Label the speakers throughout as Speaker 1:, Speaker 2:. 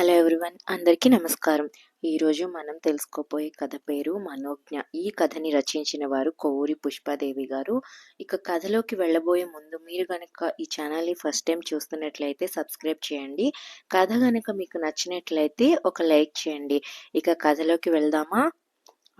Speaker 1: Hello everyone అందరికీ నమస్కారం. ఈరోజు మనం తెలుసుకోబోయే కథ పేరు మనోజ్ఞ. ఈ కథని రచించిన వారు కొవ్వూరి పుష్పాదేవి గారు. ఇక కథలోకి వెళ్ళబోయే ముందు మీరు కనుక ఈ ఛానల్ని ఫస్ట్ టైం చూస్తున్నట్లయితే సబ్స్క్రైబ్ చేయండి. కథ కనుక మీకు నచ్చినట్లయితే ఒక లైక్ చేయండి. ఇక కథలోకి వెళ్దామా?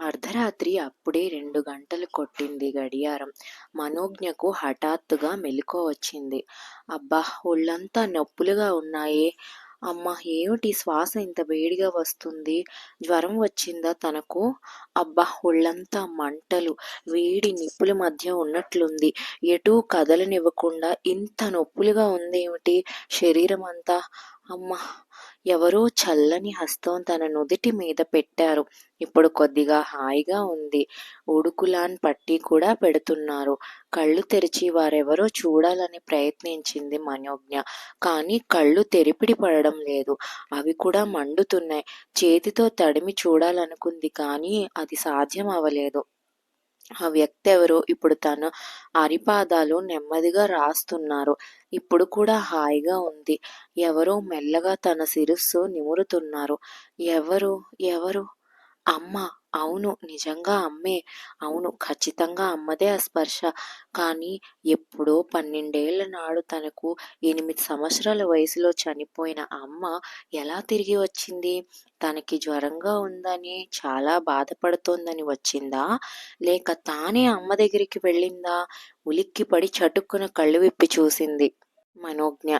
Speaker 1: అర్ధరాత్రి అప్పుడే రెండు గంటలు కొట్టింది గడియారం. మనోజ్ఞకు హఠాత్తుగా మెలుకో వచ్చింది. అబ్బా ఒళ్ళంతా నొప్పులుగా ఉన్నాయే. అమ్మ ఏమిటి శ్వాస ఇంత వేడిగా వస్తుంది? జ్వరం వచ్చిందా తనకు? అబ్బా ఒళ్ళంతా మంటలు వేడి నిప్పుల మధ్య ఉన్నట్లుంది. ఎటూ కదలనివ్వకుండా ఇంత నొప్పులుగా ఉందేమిటి శరీరం అంతా అమ్మ ఎవరో చల్లని హస్తం తన నుదిటి మీద పెట్టారు. ఇప్పుడు కొద్దిగా హాయిగా ఉంది. ఉడుకులాన్ పట్టి కూడా పెడుతున్నారు. కళ్ళు తెరిచి వారెవరో చూడాలని ప్రయత్నించింది మనోజ్ఞ. కానీ కళ్ళు తెరిపిడి పడడం లేదు. అవి కూడా మండుతున్నాయి. చేతితో తడిమి చూడాలనుకుంది కానీ అది సాధ్యం అవ్వలేదు ఆ వ్యక్తి ఎవరో ఇప్పుడు తన అరిపాదాలు నెమ్మదిగా రాస్తున్నారు. ఇప్పుడు కూడా హాయిగా ఉంది. ఎవరో మెల్లగా తన శిరస్సు నిమురుతున్నారు. ఎవరు? ఎవరు? అమ్మ అవును నిజంగా అమ్మే. అవును ఖచ్చితంగా అమ్మదే ఆ స్పర్శ. కానీ ఎప్పుడో పన్నెండేళ్ళ నాడు తనకు ఎనిమిది సంవత్సరాల వయసులో చనిపోయిన అమ్మ ఎలా తిరిగి వచ్చింది? తనకి జ్వరంగా ఉందని చాలా బాధపడుతోందని వచ్చిందా? లేక తానే అమ్మ దగ్గరికి వెళ్ళిందా? ఉలిక్కిపడి చటుక్కున కళ్ళు విప్పి చూసింది. మనోజ్ఞ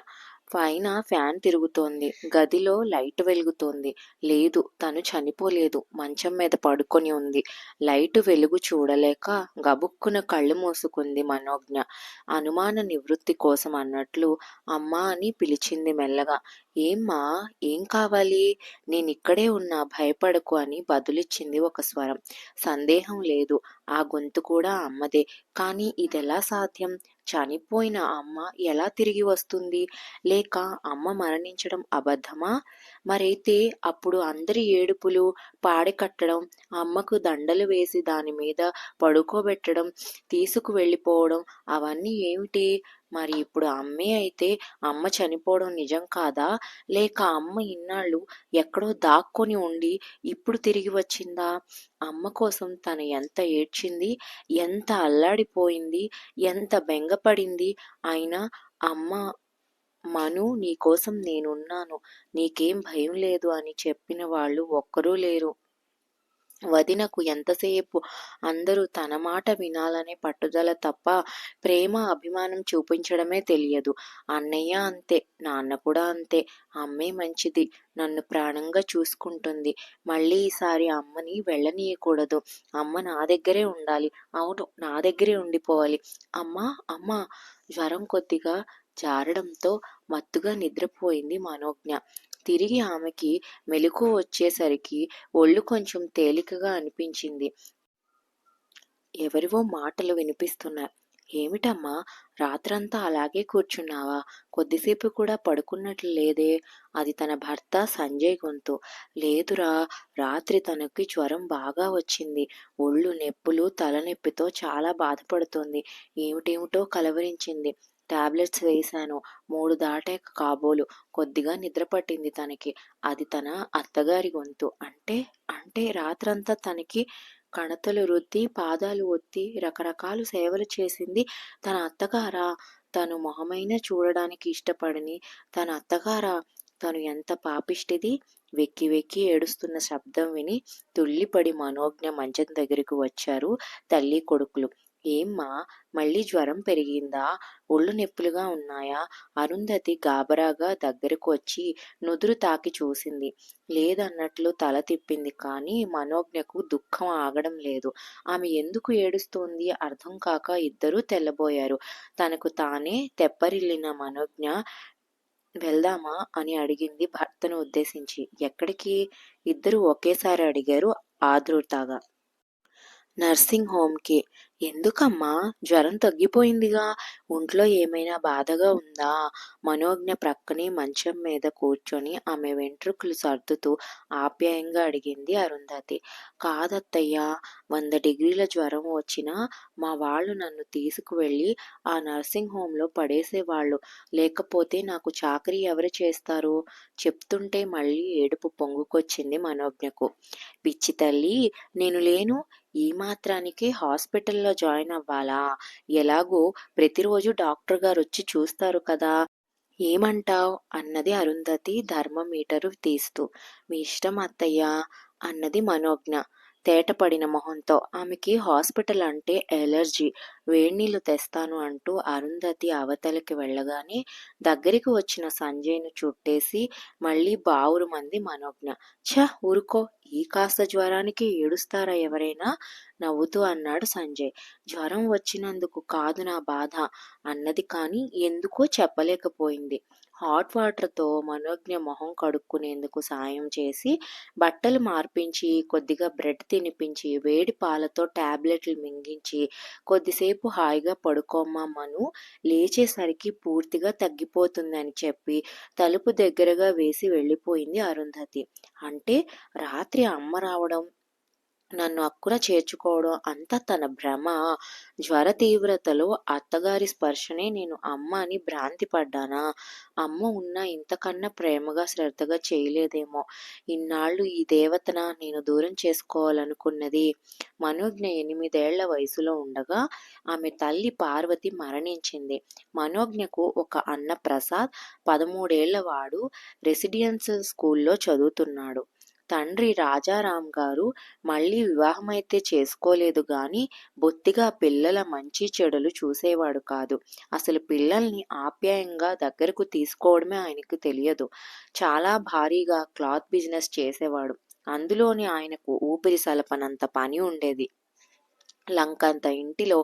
Speaker 1: పైన ఫ్యాన్ తిరుగుతోంది. గదిలో లైట్ వెలుగుతోంది. లేదు తను చనిపోలేదు. మంచం మీద పడుకొని ఉంది. లైట్ వెలుగు చూడలేక గబుక్కున కళ్ళు మూసుకుంది మనోజ్ఞ. అనుమాన నివృత్తి కోసం అన్నట్లు అమ్మా అని పిలిచింది మెల్లగా. ఏమ్మా ఏం కావాలి? నేను ఇక్కడే ఉన్నా భయపడకు అని బదులిచ్చింది ఒక స్వరం. సందేహం లేదు ఆ గొంతు కూడా అమ్మదే. కానీ ఇదెలా సాధ్యం? చనిపోయిన అమ్మ ఎలా తిరిగి వస్తుంది? లేక అమ్మ మరణించడం అబద్ధమా? మరైతే అప్పుడు అందరి ఏడుపులు పాడికట్టడం అమ్మకు దండలు వేసి దాని మీద పడుకోబెట్టడం తీసుకు వెళ్ళిపోవడం అవన్నీ ఏమిటి? మరి ఇప్పుడు అమ్మే అయితే అమ్మ చనిపోవడం నిజం కాదా? లేక అమ్మ ఇన్నాళ్ళు ఎక్కడో దాక్కొని ఉండి ఇప్పుడు తిరిగి వచ్చిందా? అమ్మ కోసం తను ఎంత ఏడ్చింది? ఎంత అల్లాడిపోయింది? ఎంత బెంగపడింది? అయినా అమ్మ మను నీకోసం నేనున్నాను. నీకేం భయం లేదు అని చెప్పిన వాళ్ళు ఒక్కరూ లేరు. వదినకు ఎంతసేపు అందరూ తన మాట వినాలనే పట్టుదల తప్ప ప్రేమ అభిమానం చూపించడమే తెలియదు. అన్నయ్య అంతే నాన్న కూడా అంతే. అమ్మే మంచిది నన్ను ప్రాణంగా చూసుకుంటుంది. మళ్ళీ ఈసారి అమ్మని వెళ్ళనీయకూడదు. అమ్మ నా దగ్గరే ఉండాలి. అవును నా దగ్గరే ఉండిపోవాలి. అమ్మా అమ్మ! జ్వరం కొద్దిగా జారడంతో మత్తుగా నిద్రపోయింది మనోజ్ఞ. తిరిగి ఆమెకి మెలకు వచ్చేసరికి ఒళ్ళు కొంచెం తేలికగా అనిపించింది. ఎవరివో మాటలు వినిపిస్తున్నాయి. ఏమిటమ్మా రాత్రంతా అలాగే కూర్చున్నావా? కొద్దిసేపు కూడా పడుకున్నట్లు లేదే. అది తన భర్త సంజయ్ గొంతు. లేదురా రాత్రి తనకి జ్వరం బాగా వచ్చింది. ఒళ్ళు నొప్పులు తలనొప్పితో చాలా బాధపడుతోంది. ఏమిటేమిటో కలవరించింది. టాబ్లెట్స్ వేశాను. మూడు దాటాక కాబోలు. కొద్దిగా నిద్ర పట్టింది తనకి. అది తన అత్తగారి గొంతు. అంటే అంటే రాత్రంతా తనకి కణతలు రుద్ది పాదాలు ఒత్తి రకరకాలు సేవలు చేసింది తన అత్తగారా? తను మొహమైన చూడడానికి ఇష్టపడని తన అత్తగారా? తను ఎంత పాపిష్టిది? వెక్కి వెక్కి ఏడుస్తున్న శబ్దం విని తుల్లిపడి మనోజ్ఞ మంచం దగ్గరికి వచ్చారు తల్లి కొడుకులు. ఏమ్మా మళ్ళీ జ్వరం పెరిగిందా? ఒళ్ళు నొప్పులుగా ఉన్నాయా? అరుంధతి గాబరాగా దగ్గరకు వచ్చి నుదురు తాకి చూసింది. లేదన్నట్లు తల తిప్పింది కానీ మనోజ్ఞకు దుఃఖం ఆగడం లేదు. ఆమె ఎందుకు ఏడుస్తోంది అర్థం కాక ఇద్దరూ తెల్లబోయారు. తనకు తానే తెప్పరిల్లిన మనోజ్ఞ వెళ్దామా? అని అడిగింది భర్తను ఉద్దేశించి. ఎక్కడికి? ఇద్దరు ఒకేసారి అడిగారు ఆదృతగా నర్సింగ్ హోమ్కి. ఎందుకమ్మా? జ్వరం తగ్గిపోయిందిగా. ఒంట్లో ఏమైనా బాధగా ఉందా? మనోజ్ఞ ప్రక్కనే మంచం మీద కూర్చొని ఆమె వెంట్రుకలు సర్దుతూ ఆప్యాయంగా అడిగింది అరుంధతి. కాదత్తయ్య వంద డిగ్రీల జ్వరం వచ్చినా మా వాళ్ళు నన్ను తీసుకువెళ్ళి ఆ నర్సింగ్ హోంలో పడేసేవాళ్ళు. లేకపోతే నాకు చాకరీ ఎవరు చేస్తారు? చెప్తుంటే మళ్ళీ ఏడుపు పొంగుకొచ్చింది మనోజ్ఞకు. పిచ్చి తల్లి నేను లేను. ఈ మాత్రానికి హాస్పిటల్లో జాయిన్ అవ్వాలా? ఎలాగో ప్రతిరోజు డాక్టర్ గారు వచ్చి చూస్తారు కదా? ఏమంటావ్? అన్నది అరుంధతి ధర్మమీటరు తీస్తూ. మీ ఇష్టం అత్తయ్య? అన్నది మనోజ్ఞ. తేటపడిన మొహంతో ఆమెకి హాస్పిటల్ అంటే ఎలర్జీ. వేడినీళ్ళు తెస్తాను అంటూ అరుంధతి అవతలికి వెళ్ళగానే దగ్గరికి వచ్చిన సంజయ్ను చుట్టేసి మళ్ళీ బావురు మంది మనోజ్ఞ ఛ ఊరుకో. ఈ కాస్త జ్వరానికి ఏడుస్తారా ఎవరైనా? నవ్వుతూ అన్నాడు సంజయ్ జ్వరం వచ్చినందుకు కాదు నా బాధ. అన్నది కానీ ఎందుకో చెప్పలేకపోయింది. హాట్ వాటర్తో మనోజ్ఞ మొహం కడుక్కునేందుకు సాయం చేసి బట్టలు మార్పించి కొద్దిగా బ్రెడ్ తినిపించి వేడి పాలతో టాబ్లెట్లు మింగించి కొద్దిసేపు హాయిగా పడుకోమ్మా మను లేచేసరికి పూర్తిగా తగ్గిపోతుందని చెప్పి తలుపు దగ్గరగా వేసి వెళ్ళిపోయింది అరుంధతి. అంటే రాత్రి అమ్మ రావడం నన్ను అక్కున చేర్చుకోవడం అంతా తన భ్రమ. జ్వర తీవ్రతలో అత్తగారి స్పర్శనే నేను అమ్మ అని భ్రాంతి పడ్డానా? అమ్మ ఉన్న ఇంతకన్నా ప్రేమగా శ్రద్ధగా చేయలేదేమో. ఇన్నాళ్ళు ఈ దేవతన నేను దూరం చేసుకోవాలనుకున్నది? మనోజ్ఞ ఎనిమిదేళ్ళ వయసులో ఉండగా ఆమె తల్లి పార్వతి మరణించింది. మనోజ్ఞకు ఒక అన్న ప్రసాద్ పదమూడేళ్ళ వాడు రెసిడెన్షియల్ స్కూల్లో చదువుతున్నాడు. తండ్రి రాజారాం గారు మళ్ళీ వివాహమైతే చేసుకోలేదు గాని బొత్తిగా పిల్లల మంచి చెడులు చూసేవాడు కాదు. అసలు పిల్లల్ని ఆప్యాయంగా దగ్గరకు తీసుకోవడమే ఆయనకు తెలియదు. చాలా భారీగా క్లాత్ బిజినెస్ చేసేవాడు. అందులోని ఆయనకు ఊపిరి సలపనంత పని ఉండేది. లంకంత ఇంటిలో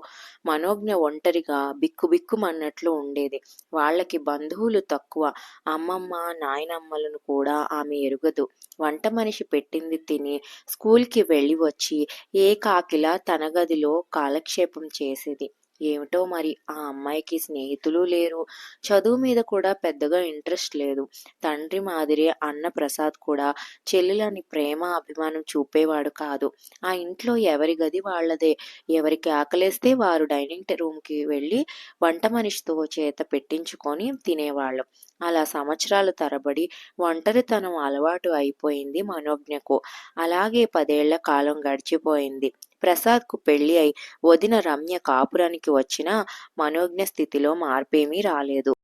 Speaker 1: మనోజ్ఞ ఒంటరిగా బిక్కుబిక్కుమన్నట్లు ఉండేది. వాళ్ళకి బంధువులు తక్కువ. అమ్మమ్మ నాయనమ్మలను కూడా ఆమె ఎరుగదు. వంట మనిషి పెట్టింది తిని స్కూల్కి వెళ్ళి వచ్చి ఏ కాకిలా తన గదిలో కాలక్షేపం చేసేది. ఏమిటో మరి ఆ అమ్మాయికి స్నేహితులు లేరు. చదువు మీద కూడా పెద్దగా ఇంట్రెస్ట్ లేదు. తండ్రి మాదిరి అన్న ప్రసాద్ కూడా చెల్లెలని ప్రేమ అభిమానం చూపేవాడు కాదు. ఆ ఇంట్లో ఎవరి గది వాళ్ళదే. ఎవరికి ఆకలేస్తే వారు డైనింగ్ రూమ్కి వెళ్ళి వంట మనిషితో చేత పెట్టించుకొని తినేవాళ్ళు. అలా సంవత్సరాల తరబడి ఒంటరితనం అలవాటు అయిపోయింది మనోజ్ఞకు. అలాగే పదేళ్ళ కాలం గడిచిపోయింది. ప్రసాద్కు పెళ్ళి అయి వదిన రమ్య కాపురానికి వచ్చినా మనోజ్ఞ స్థితిలో మార్పేమీ రాలేదు.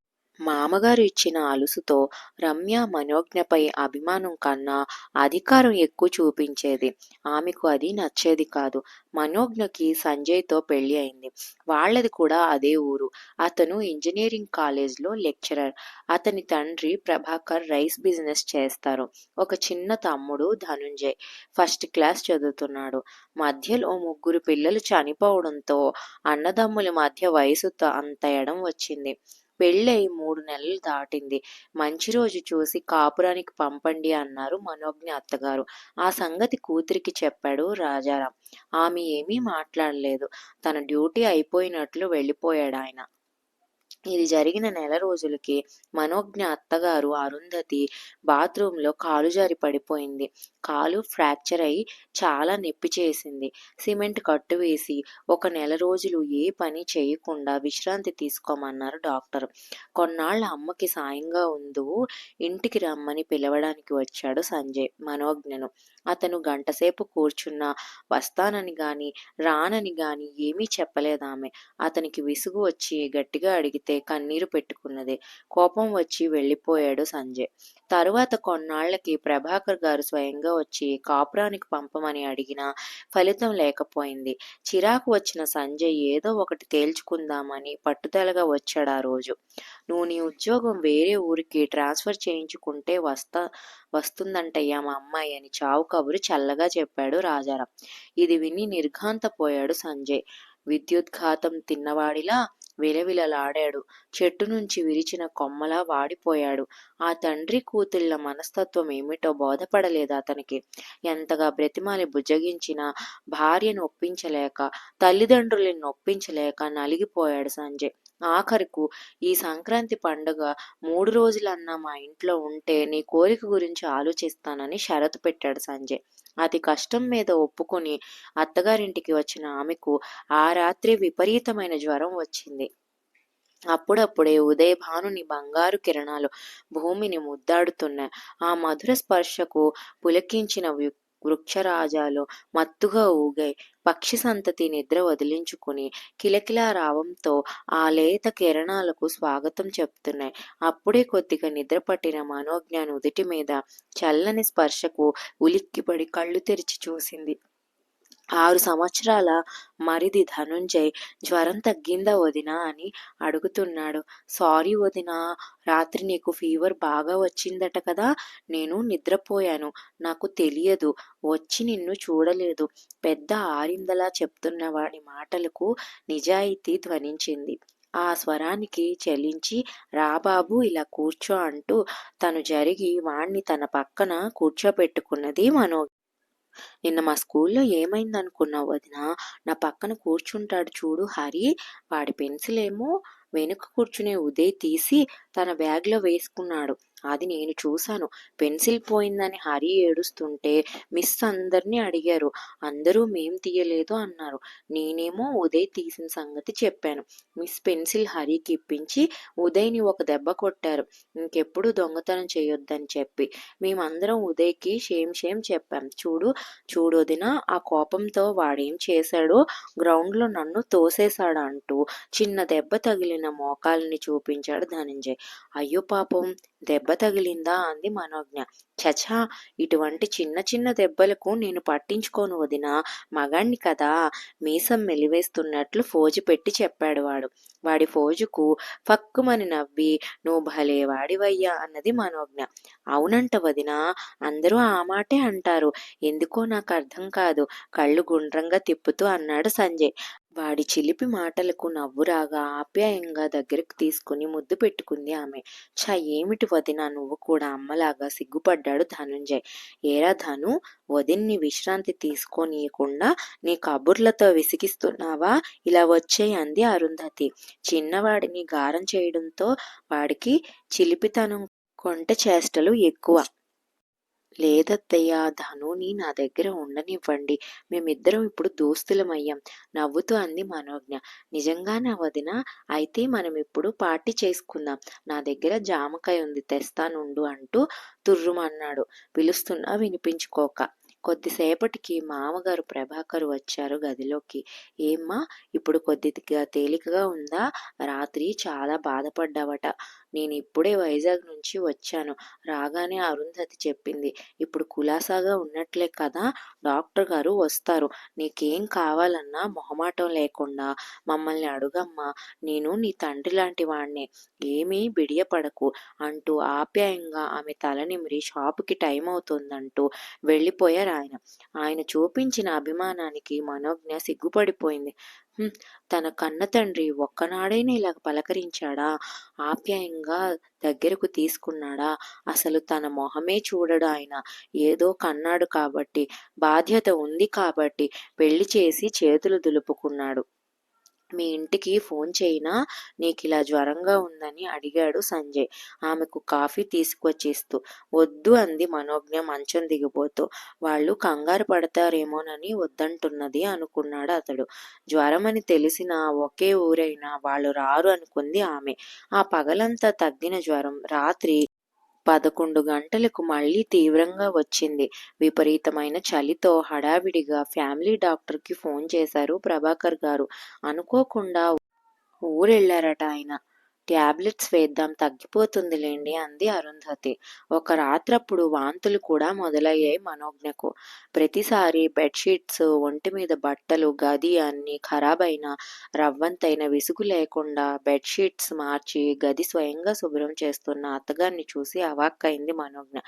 Speaker 1: మామగారు ఇచ్చిన అలుసుతో రమ్య మనోజ్ఞపై అభిమానం కన్నా అధికారం ఎక్కువ చూపించేది. ఆమెకు అది నచ్చేది కాదు. మనోజ్ఞకి సంజయ్తో పెళ్ళి అయింది. వాళ్ళది కూడా అదే ఊరు. అతను ఇంజనీరింగ్ కాలేజ్లో లెక్చరర్. అతని తండ్రి ప్రభాకర్ రైస్ బిజినెస్ చేస్తారు. ఒక చిన్న తమ్ముడు ధనుంజయ్. ఫస్ట్ క్లాస్ చదువుతున్నాడు. మధ్యలో ముగ్గురు పిల్లలు చనిపోవడంతో అన్నదమ్ముల మధ్య వయసు అంత ఎడం వచ్చింది. పెళ్ళై మూడు నెలలు దాటింది. మంచి రోజు చూసి కాపురానికి పంపండి అన్నారు మనోజ్ఞ అత్తగారు. ఆ సంగతి కూతురికి చెప్పాడు రాజారాం. ఆమె ఏమీ మాట్లాడలేదు. తన డ్యూటీ అయిపోయినట్లు వెళ్ళిపోయాడు ఆయన ఇది జరిగిన నెల రోజులకి మనోజ్ఞ అత్తగారు అరుంధతి బాత్రూంలో కాలు జారి పడిపోయింది. కాలు ఫ్రాక్చర్ అయి చాలా నొప్పి చేసింది. సిమెంట్ కట్టు వేసి ఒక నెల రోజులు ఏ పని చేయకుండా విశ్రాంతి తీసుకోమన్నారు డాక్టర్. కొన్నాళ్ళ అమ్మకి సాయంగా ఉందో ఇంటికి రమ్మని పిలవడానికి వచ్చాడు సంజయ్ మనోజ్ఞను. అతను గంటసేపు కూర్చున్నా వస్తానని గాని రానని గాని ఏమీ చెప్పలేదామె. అతనికి విసుగు వచ్చి గట్టిగా అడిగితే కన్నీరు పెట్టుకున్నది. కోపం వచ్చి వెళ్ళిపోయాడు సంజయ్. తరువాత కొన్నాళ్ళకి ప్రభాకర్ గారు స్వయంగా వచ్చి కాపురానికి పంపమని అడిగినా ఫలితం లేకపోయింది. చిరాకు వచ్చిన సంజయ్ ఏదో ఒకటి తేల్చుకుందామని పట్టుదలగా వచ్చాడు ఆ రోజు. నువ్వు నీ ఉద్యోగం వేరే ఊరికి ట్రాన్స్ఫర్ చేయించుకుంటే వస్తా వస్తుందంటయ్యా మా అమ్మాయి అని చావు కబురు చల్లగా చెప్పాడు రాజారాం. ఇది విని నిర్ఘాంతపోయాడు సంజయ్. విద్యుద్ఘాతం తిన్నవాడిలా విలవిలలాడాడు. చెట్టు నుంచి విరిచిన కొమ్మలా వాడిపోయాడు. ఆ తండ్రి కూతుళ్ళ మనస్తత్వం ఏమిటో బోధపడలేదు అతనికి. ఎంతగా బ్రతిమాలి బుజ్జగించినా భార్యను ఒప్పించలేక తల్లిదండ్రులను నొప్పించలేక నలిగిపోయాడు సంజయ్. ఆఖరుకు ఈ సంక్రాంతి పండుగ మూడు రోజులన్నా మా ఇంట్లో ఉంటే నీ కోరిక గురించి ఆలోచిస్తానని షరతు పెట్టాడు సంజయ్. అతి కష్టం మీద ఒప్పుకొని అత్తగారింటికి వచ్చిన ఆమెకు ఆ రాత్రి విపరీతమైన జ్వరం వచ్చింది. అప్పుడప్పుడే ఉదయభానుని బంగారు కిరణాలు భూమిని ముద్దాడుతున్నాయి. ఆ మధుర స్పర్శకు పులకించిన వృక్షరాజాలు మత్తుగా ఊగాయి. పక్షి సంతతి నిద్ర వదిలించుకుని కిలకిలా రావంతో ఆ లేత కిరణాలకు స్వాగతం చెప్తున్నాయి. అప్పుడే కొద్దిగా నిద్రపట్టిన మనోజ్ఞ నుదుటి మీద చల్లని స్పర్శకు ఉలిక్కిపడి కళ్ళు తెరిచి చూసింది. ఆరు సంవత్సరాల మరిది ధనుంజయ్ జ్వరం తగ్గిందా వదినా అని అడుగుతున్నాడు. సారీ వదినా రాత్రి నీకు ఫీవర్ బాగా వచ్చిందట కదా నేను నిద్రపోయాను నాకు తెలియదు వచ్చి నిన్ను చూడలేదు పెద్ద ఆరిందలా చెప్తున్న వాడి మాటలకు నిజాయితీ ధ్వనించింది. ఆ స్వరానికి చలించి రాబాబు ఇలా కూర్చో అంటూ తను జరిగి వాణ్ణి తన పక్కన కూర్చోపెట్టుకున్నది మనో నిన్న మా స్కూల్లో ఏమైందనుకున్నావు వదిన? నా పక్కన కూర్చుంటాడు చూడు హరి. వాడి పెన్సిల్ ఏమో వెనుక కూర్చునే ఉదయ్ తీసి తన బ్యాగ్లో వేసుకున్నాడు. అది నేను చూశాను. పెన్సిల్ పోయిందని హరి ఏడుస్తుంటే మిస్ అందరినీ అడిగారు. అందరూ మేం తీయలేదు అన్నారు. నేనేమో ఉదయ్ తీసిన సంగతి చెప్పాను. మిస్ పెన్సిల్ హరికి ఇప్పించి ఉదయ్ని ఒక దెబ్బ కొట్టారు. ఇంకెప్పుడు దొంగతనం చేయొద్దని చెప్పి మేమందరం ఉదయ్కి షేమ్ షేమ్ చెప్పాం. చూడు చూడొదిన ఆ కోపంతో వాడేం చేశాడో గ్రౌండ్లో నన్ను తోసేశాడు అంటూ చిన్న దెబ్బ తగిలిన మోకాల్ని చూపించాడు ధనంజయ్. అయ్యో పాపం దెబ్బ తగిలిందా అంది మనోజ్ఞ. చచా ఇటువంటి చిన్న చిన్న దెబ్బలకు నేను పట్టించుకోను వదిన. మగాణ్ణి కదా మీసం మెలివేస్తున్నట్లు ఫోజు పెట్టి చెప్పాడు వాడు. వాడి ఫోజుకు ఫక్కుమని నవ్వి నువ్వు భలే వాడివయ్యా అన్నది మనోజ్ఞ. అవునంట వదినా అందరూ ఆ మాటే అంటారు. ఎందుకో నాకు అర్థం కాదు. కళ్ళు గుండ్రంగా తిప్పుతూ అన్నాడు సంజయ్. వాడి చిలిపి మాటలకు నవ్వు రాగా ఆప్యాయంగా దగ్గరకు తీసుకుని ముద్దు పెట్టుకుంది ఆమె. ఛా ఏమిటి వదినా? నువ్వు కూడా అమ్మలాగా సిగ్గుపడ్డాడు ధనుంజయ్. ఏరా ధను? వదిన్ని విశ్రాంతి తీసుకోనీయకుండా నీ కబుర్లతో విసిగిస్తున్నావా? ఇలా వచ్చేయి అంది అరుంధతి. చిన్నవాడిని గారం చేయడంతో వాడికి చిలిపితనం కొంట చేష్టలు ఎక్కువ. లేదత్తయ్య ధనుని నా దగ్గర ఉండనివ్వండి. మేమిద్దరం ఇప్పుడు దోస్తులమయ్యాం నవ్వుతూ అంది మనోజ్ఞ. నిజంగానే వదిన అయితే మనం ఇప్పుడు పార్టీ చేసుకుందాం. నా దగ్గర జామకాయ ఉంది తెస్తానుండు అంటూ తుర్రుమన్నాడు. పిలుస్తున్నా వినిపించుకోక. కొద్దిసేపటికి మామగారు ప్రభాకర్ వచ్చారు గదిలోకి. ఏమ్మా ఇప్పుడు కొద్దిగా తేలికగా ఉందా? రాత్రి చాలా బాధపడ్డావట. నేను ఇప్పుడే వైజాగ్ నుంచి వచ్చాను. రాగానే అరుంధతి చెప్పింది. ఇప్పుడు కులాసాగా ఉన్నట్లే కదా డాక్టర్ గారు వస్తారు. నీకేం కావాలన్నా మొహమాటం లేకుండా మమ్మల్ని అడుగమ్మా. నేను నీ తండ్రి లాంటి వాణ్ణే. ఏమీ బిడియపడకు అంటూ ఆప్యాయంగా ఆమె తల నిమిరి షాపుకి టైం అవుతుందంటూ వెళ్ళిపోయారు ఆయన. ఆయన చూపించిన అభిమానానికి మనోజ్ఞ సిగ్గుపడిపోయింది. తన కన్న తండ్రి ఒక్కనాడైనా ఇలా పలకరించాడా? ఆప్యాయంగా దగ్గరకు తీసుకున్నాడా? అసలు తన మొహమే చూడడు ఆయన. ఏదో కన్నాడు కాబట్టి బాధ్యత ఉంది కాబట్టి పెళ్ళి చేసి చేతులు దులుపుకున్నాడు. మీ ఇంటికి ఫోన్ చేయినా? నీకు ఇలా జ్వరంగా ఉందని అడిగాడు సంజయ్. ఆమెకు కాఫీ తీసుకొచ్చిస్తూ వద్దు అంది మనోజ్ఞ మంచం దిగిపోతూ. వాళ్ళు కంగారు పడతారేమోనని వద్దంటున్నది అనుకున్నాడు అతడు. జ్వరం అని తెలిసిన ఒకే ఊరైనా వాళ్ళు రారు అనుకుంది ఆమె. ఆ పగలంతా తగ్గిన జ్వరం. రాత్రి పదకొండు గంటలకు మళ్ళీ తీవ్రంగా వచ్చింది. విపరీతమైన చలితో హడావిడిగా ఫ్యామిలీ డాక్టర్కి ఫోన్ చేశారు ప్రభాకర్ గారు. అనుకోకుండా ఊరెళ్ళారట ఆయన. ట్యాబ్లెట్స్ వేద్దాం తగ్గిపోతుందిలేండి అంది అరుంధతి. ఒక రాత్రప్పుడు వాంతులు కూడా మొదలయ్యాయి మనోజ్ఞకు. ప్రతిసారి బెడ్షీట్స్ ఒంటి మీద బట్టలు గది అన్ని ఖరాబైన రవ్వంతైన విసుగు లేకుండా బెడ్షీట్స్ మార్చి గది స్వయంగా శుభ్రం చేస్తున్న అత్తగారిని చూసి అవాక్కైంది మనోజ్ఞ.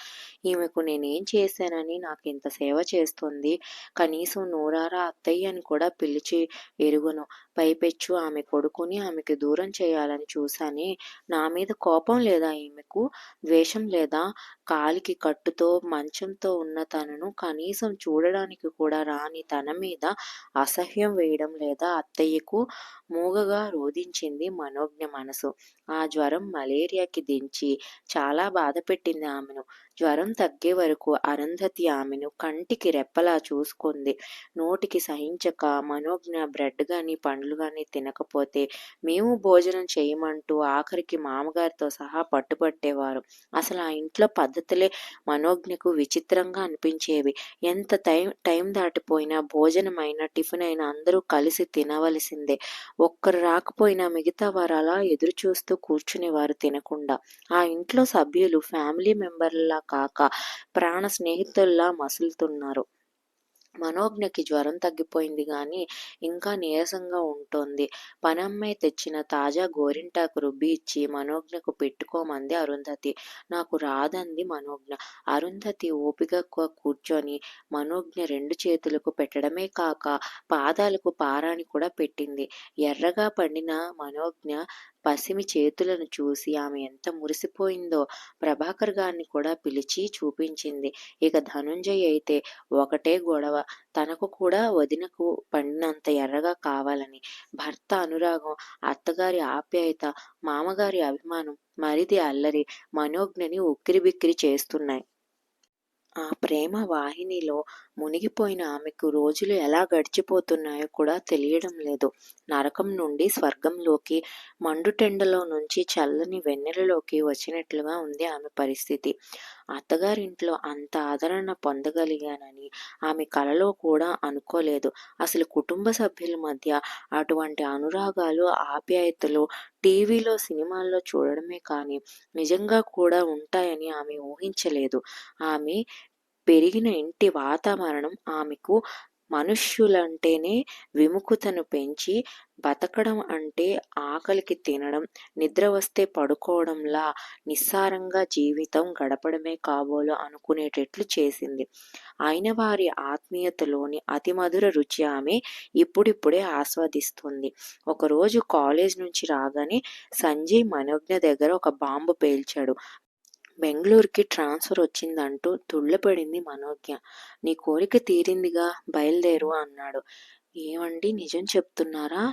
Speaker 1: ఈమెకు నేనేం చేశానని నాకు ఇంత సేవ చేస్తుంది. కనీసం నూరారా అత్తయ్య అని కూడా పిలిచి ఎరుగును. పైపెచ్చు ఆమె కొడుకుని ఆమెకి దూరం చేయాలని చూశాని. నా మీద కోపం లేదా ఈమెకు? ద్వేషం లేదా? కాలికి కట్టుతో మంచంతో ఉన్న తనను కనీసం చూడడానికి కూడా రాని తన మీద అసహ్యం వేయడం లేదా అత్తయ్యకు మూగగా రోధించింది మనోజ్ఞ మనసు. ఆ జ్వరం మలేరియాకి దించి చాలా బాధ పెట్టింది ఆమెను. జ్వరం తగ్గే వరకు అరుంధతి ఆమెను కంటికి రెప్పలా చూసుకుంది. నోటికి సహించక మనోజ్ఞ బ్రెడ్ గాని పండు పండ్లు కానీ తినకపోతే మేము భోజనం చేయమంటూ ఆఖరికి మామగారితో సహా పట్టుపట్టేవారు అసలు ఆ ఇంట్లో పద్ధతులే మనోజ్ఞకు విచిత్రంగా అనిపించేవి. ఎంత టైం టైం దాటిపోయినా భోజనం అయినా టిఫిన్ అయినా అందరూ కలిసి తినవలసిందే. ఒక్కరు రాకపోయినా మిగతా వారు అలా ఎదురు చూస్తూ కూర్చునేవారు తినకుండా. ఆ ఇంట్లో సభ్యులు ఫ్యామిలీ మెంబర్లా కాక ప్రాణ స్నేహితుల్లా మసులుతున్నారు. మనోజ్ఞకి జ్వరం తగ్గిపోయింది కానీ ఇంకా నీరసంగా ఉంటోంది. పనమ్మాయి తెచ్చిన తాజా గోరింటాకు రుబ్బి ఇచ్చి మనోజ్ఞకు పెట్టుకోమంది అరుంధతి. నాకు రాదంది మనోజ్ఞ. అరుంధతి ఓపికగా కూర్చొని మనోజ్ఞ రెండు చేతులకు పెట్టడమే కాక పాదాలకు పారాని కూడా పెట్టింది. ఎర్రగా పండిన మనోజ్ఞ పసిమి చేతులను చూసి ఆమె ఎంత మురిసిపోయిందో ప్రభాకర్ గారిని కూడా పిలిచి చూపించింది. ఇక ధనుంజయ్ అయితే ఒకటే గొడవ. తనకు కూడా వదినకు పండినంత ఎర్రగా కావాలని. భర్త అనురాగం అత్తగారి ఆప్యాయత మామగారి అభిమానం మరిది అల్లరి మనోజ్ఞని ఉక్కిరిబిక్కిరి చేస్తున్నాయి. ఆ ప్రేమ వాహినిలో మునిగిపోయిన ఆమెకు రోజులు ఎలా గడిచిపోతున్నాయో కూడా తెలియడం లేదు. నరకం నుండి స్వర్గంలోకి మండుటెండలో నుంచి చల్లని వెన్నెలలోకి వచ్చినట్లుగా ఉంది ఆమె పరిస్థితి. అత్తగారింట్లో అంత ఆదరణ పొందగలిగానని ఆమె కలలో కూడా అనుకోలేదు. అసలు కుటుంబ సభ్యుల మధ్య అటువంటి అనురాగాలు ఆప్యాయతలు టీవీలో సినిమాల్లో చూడడమే కానీ నిజంగా కూడా ఉంటాయని ఆమె ఊహించలేదు. ఆమె పెరిగిన ఇంటి వాతావరణం ఆమెకు మనుష్యులంటేనే విముఖతను పెంచి బతకడం అంటే ఆకలికి తినడం నిద్ర వస్తే పడుకోవడంలా నిస్సారంగా జీవితం గడపడమే కాబోలు అనుకునేటట్లు చేసింది. అయిన వారి ఆత్మీయతలోని అతి మధుర రుచి ఆమె ఇప్పుడిప్పుడే ఆస్వాదిస్తుంది. ఒకరోజు కాలేజ్ నుంచి రాగానే సంజయ్ మనోజ్ఞ దగ్గర ఒక బాంబు పేల్చాడు. బెంగళూరుకి ట్రాన్స్ఫర్ వచ్చిందంటూ తుళ్ళపడింది మనోజ్ఞ. నీ కోరిక తీరిందిగా బయలుదేరు అన్నాడు. ఏమండి నిజం చెప్తున్నారా?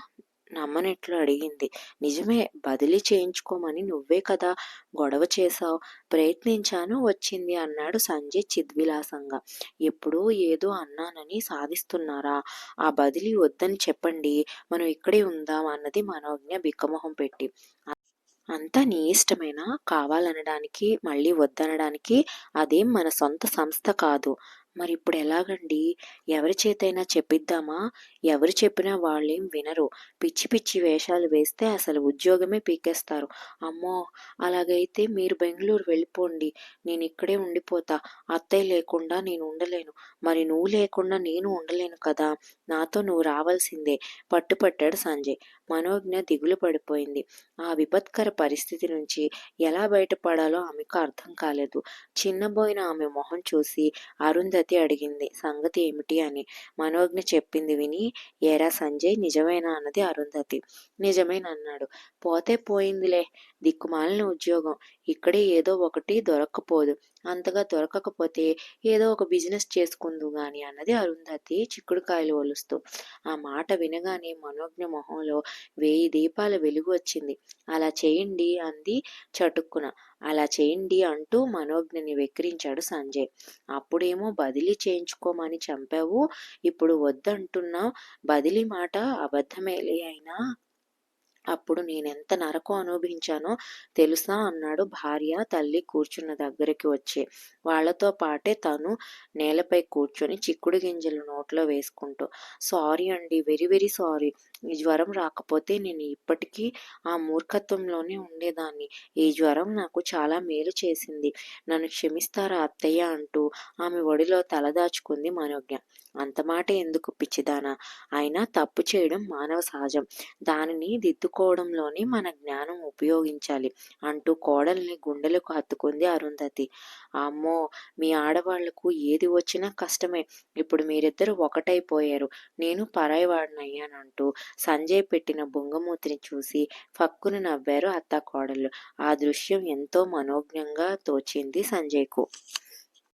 Speaker 1: నమ్మనట్లు అడిగింది. నిజమే బదిలీ చేయించుకోమని నువ్వే కదా గొడవ చేశావు. ప్రయత్నించాను వచ్చింది అన్నాడు సంజయ్ చిద్విలాసంగా. ఎప్పుడూ ఏదో అన్నానని సాధిస్తున్నారా? ఆ బదిలీ వద్దని చెప్పండి. మనం ఇక్కడే ఉందాం అన్నది మనోజ్ఞ బిక్కమొహం పెట్టి. అంతా నీ ఇష్టమైన? కావాలనడానికి మళ్ళీ వద్దనడానికి అదేం మన సొంత సంస్థ కాదు. మరి ఇప్పుడు ఎలాగండి? ఎవరి చేతైనా చెప్పిద్దామా? ఎవరు చెప్పినా వాళ్ళేం వినరు. పిచ్చి పిచ్చి వేషాలు వేస్తే అసలు ఉద్యోగమే పీకేస్తారు. అమ్మో! అలాగైతే మీరు బెంగళూరు వెళ్ళిపోండి. నేను ఇక్కడే ఉండిపోతా. అత్తయ్య లేకుండా నేను ఉండలేను. మరి నువ్వు లేకుండా నేను ఉండలేను కదా? నాతో నువ్వు రావాల్సిందే పట్టుపట్టాడు సంజయ్. మనోజ్ఞ దిగులు పడిపోయింది. ఆ విపత్కర పరిస్థితి నుంచి ఎలా బయటపడాలో ఆమెకు అర్థం కాలేదు. చిన్నబోయిన ఆమె మొహం చూసి అరుంధతి అడిగింది సంగతి ఏమిటి అని. మనోజ్ఞ చెప్పింది విని ఏరా సంజయ్ నిజమేనా? అన్నది అరుంధతి. నిజమేనన్నాడు పోతే పోయిందిలే దిక్కుమాలిన ఉద్యోగం. ఇక్కడే ఏదో ఒకటి దొరక్కపోదు. అంతగా దొరకకపోతే ఏదో ఒక బిజినెస్ చేసుకుందు గాని అన్నది అరుంధతి చిక్కుడుకాయలు ఒలుస్తూ. ఆ మాట వినగానే మనోజ్ఞ మొహంలో వేయి దీపాల వెలుగు వచ్చింది. అలా చేయండి అంది చటుక్కున. అలా చేయండి అంటూ మనోజ్ఞని వెక్కిరించాడు సంజయ్. అప్పుడేమో బదిలీ చేయించుకోమని చంపావు. ఇప్పుడు వద్దంటున్నా బదిలీ మాట అబద్ధమేలే అయినా అప్పుడు నేనెంత నరకం అనుభవించానో తెలుసా అన్నాడు భార్య, తల్లి కూర్చున్న దగ్గరికి వచ్చి. వాళ్ళతో పాటే తను నేలపై కూర్చొని చిక్కుడు గింజలు నోట్లో వేసుకుంటూ. సారీ అండి వెరీ వెరీ సారీ. ఈ జ్వరం రాకపోతే నేను ఇప్పటికీ ఆ మూర్ఖత్వంలోనే ఉండేదాన్ని. ఈ జ్వరం నాకు చాలా మేలు చేసింది. నన్ను క్షమిస్తారా అత్తయ్య అంటూ ఆమె ఒడిలో తలదాచుకుంది మనోజ్ఞ. అంతమాట ఎందుకు పిచ్చిదానా! అయినా తప్పు చేయడం మానవ సహజం. దానిని దిద్దుకోవడంలోనే మన జ్ఞానం ఉపయోగించాలి అంటూ కోడల్ని గుండెలకు హత్తుకుంది అరుంధతి. అమ్మో! మీ ఆడవాళ్ళకు ఏది వచ్చినా కష్టమే. ఇప్పుడు మీరిద్దరూ ఒకటైపోయారు. నేను పరాయివాడినయ్యానంటూ సంజయ్ పెట్టిన బొంగమూతిని చూసి ఫక్కున నవ్వారు అత్త కోడళ్ళు ఆ దృశ్యం ఎంతో మనోజ్ఞంగా తోచింది సంజయ్కు.